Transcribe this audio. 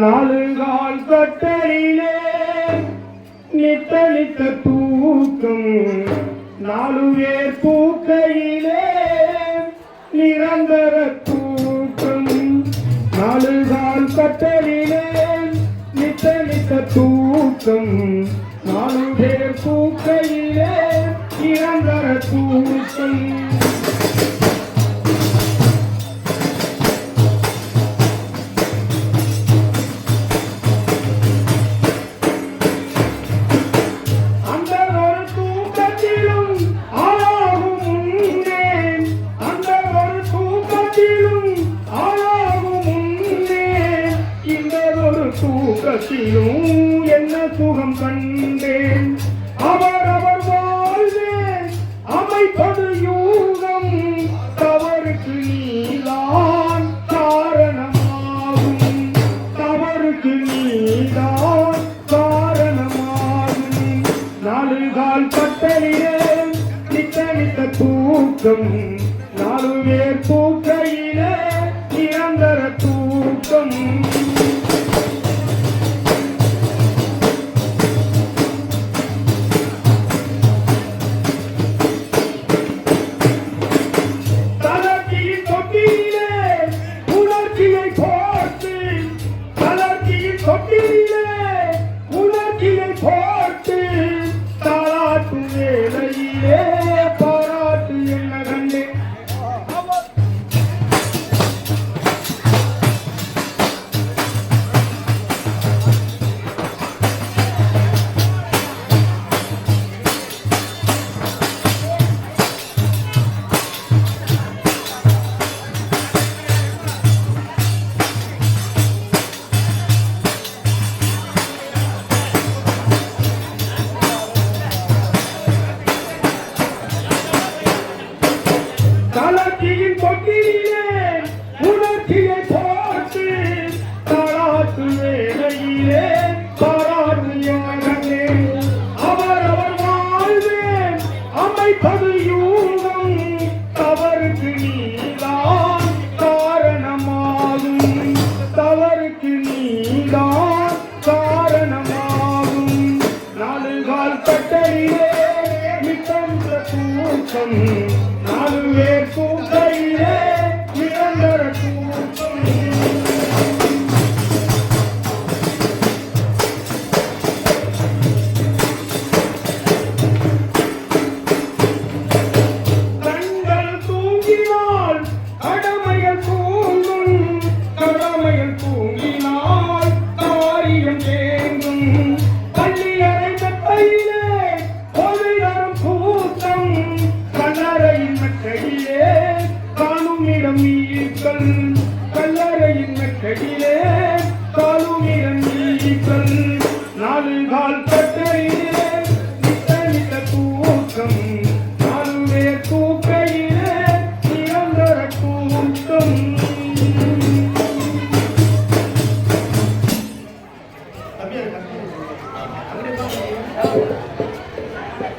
நாலு கால் நித்த நித்த தூக்கம் நாலு பேர் பூக்கையிலே நிரந்தர தூக்கம். நாலு கால் கட்டலிலே நித்த நித்த தூக்கம் நாலு பேர் பூக்கையிலே நிரந்தர தூக்கம். தூக்கத்திலும் என்ன சுகம் கண்டேன்? அவர் அவர் வாழ்வே அமைப்பது யூகம். தவறுக்கு நீதான் காரணமாகும். தவறுக்கு நீதான் காரணமாகும். நாலு கால் பட்டலிலே நித்த நித்த தூக்கம். நாலு பேர் தூக்கம் Hallelujah. வளர்ச்சியின் தொட்டிலே உணர்ச்சியை போட்டு தராசு வேலையிலே பாராட்டியவர்களே அவர் அவர் வாழ்வே அமைப்பது யூகம் தவறுக்கு நீதான் காரணமாகும். தவறுக்கு நீதான் காரணமாகும். நாலுகால் கட்டளிலே மிட்டம் கூட்டம் மெத்தடியே காணும் இடம் ஈக்கள் கல்லறையின் மெத்தடியே